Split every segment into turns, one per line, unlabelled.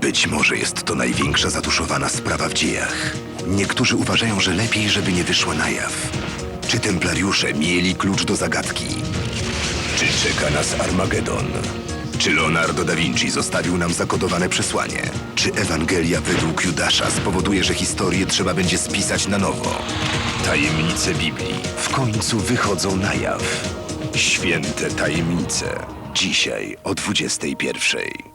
Być może jest to największa zatuszowana sprawa w dziejach. Niektórzy uważają, że lepiej, żeby nie wyszła na jaw. Czy templariusze mieli klucz do zagadki? Czy czeka nas Armagedon? Czy Leonardo da Vinci zostawił nam zakodowane przesłanie? Czy Ewangelia według Judasza spowoduje, że historię trzeba będzie spisać na nowo? Tajemnice Biblii w końcu wychodzą na jaw. Święte tajemnice. Dzisiaj o 21.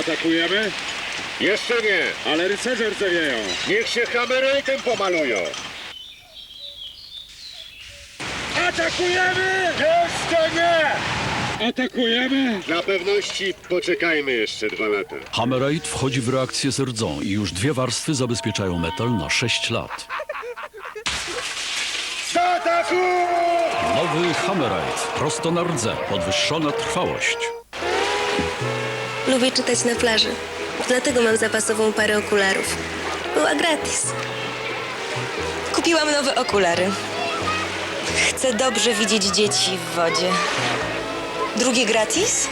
Atakujemy?
Jeszcze nie.
Ale rycerze rdzewieją.
Niech się Hammerite'em pomalują.
Atakujemy!
Jeszcze nie!
Atakujemy!
Dla pewności poczekajmy jeszcze dwa lata.
Hammerite wchodzi w reakcję z rdzą i już dwie warstwy zabezpieczają metal na 6 lat.
Zataku!
Nowy Hammerite, prosto na rdze, podwyższona trwałość.
Lubię czytać na plaży. Dlatego mam zapasową parę okularów. Była gratis.
Kupiłam nowe okulary. Chcę dobrze widzieć dzieci w wodzie. Drugie gratis?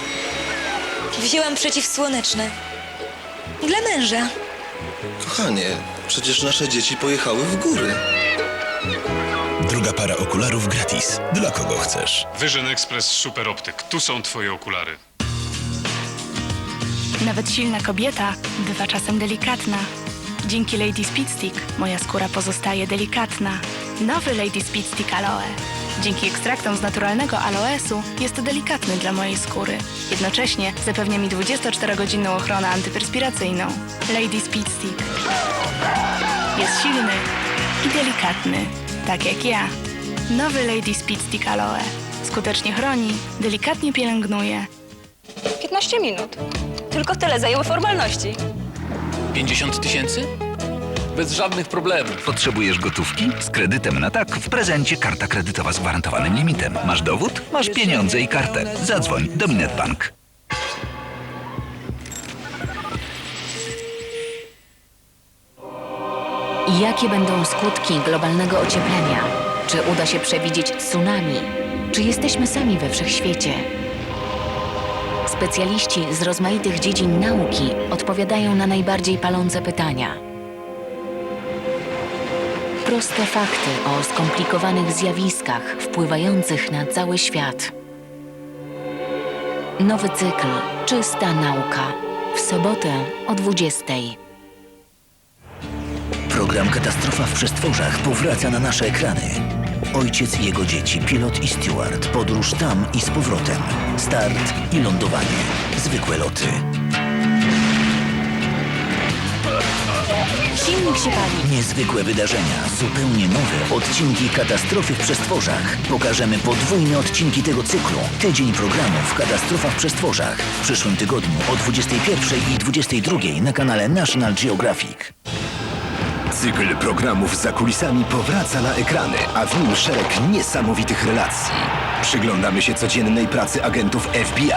Wzięłam przeciwsłoneczne. Dla męża.
Kochanie, przecież nasze dzieci pojechały w góry.
Druga para okularów gratis. Dla kogo chcesz?
Vision Express Super Optyk. Tu są twoje okulary.
Nawet silna kobieta bywa czasem delikatna. Dzięki Lady Speed Stick moja skóra pozostaje delikatna. Nowy Lady Speed Stick Aloe. Dzięki ekstraktom z naturalnego aloesu jest delikatny dla mojej skóry. Jednocześnie zapewnia mi 24-godzinną ochronę antyperspiracyjną. Lady Speed Stick. Jest silny i delikatny, tak jak ja. Nowy Lady Speed Stick Aloe. Skutecznie chroni, delikatnie pielęgnuje,
15 minut. Tylko tyle zajęły formalności.
50 tysięcy? Bez żadnych problemów.
Potrzebujesz gotówki? Z kredytem na tak w prezencie karta kredytowa z gwarantowanym limitem. Masz dowód? Masz pieniądze i kartę. Zadzwoń do Minet Bank.
Jakie będą skutki globalnego ocieplenia? Czy uda się przewidzieć tsunami? Czy jesteśmy sami we wszechświecie? Specjaliści z rozmaitych dziedzin nauki odpowiadają na najbardziej palące pytania. Proste fakty o skomplikowanych zjawiskach wpływających na cały świat. Nowy cykl Czysta nauka. W sobotę o 20.
Program Katastrofa w przestworzach powraca na nasze ekrany. Ojciec i jego dzieci, pilot i steward, podróż tam i z powrotem. Start i lądowanie. Zwykłe loty.
Silnik się pali.
Niezwykłe wydarzenia, zupełnie nowe odcinki katastrofy w przestworzach. Pokażemy podwójne odcinki tego cyklu. Tydzień programów Katastrofa w przestworzach. W przyszłym tygodniu o 21 i 22 na kanale National Geographic.
Cykl programów za kulisami powraca na ekrany, a w nim szereg niesamowitych relacji. Przyglądamy się codziennej pracy agentów FBI.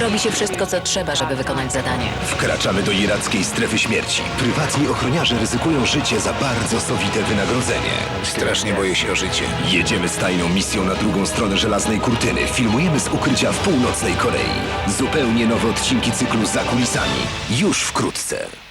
Robi się wszystko, co trzeba, żeby wykonać zadanie.
Wkraczamy do irackiej strefy śmierci. Prywatni ochroniarze ryzykują życie za bardzo sowite wynagrodzenie. Strasznie boję się o życie. Jedziemy z tajną misją na drugą stronę żelaznej kurtyny. Filmujemy z ukrycia w północnej Korei. Zupełnie nowe odcinki cyklu za kulisami. Już wkrótce.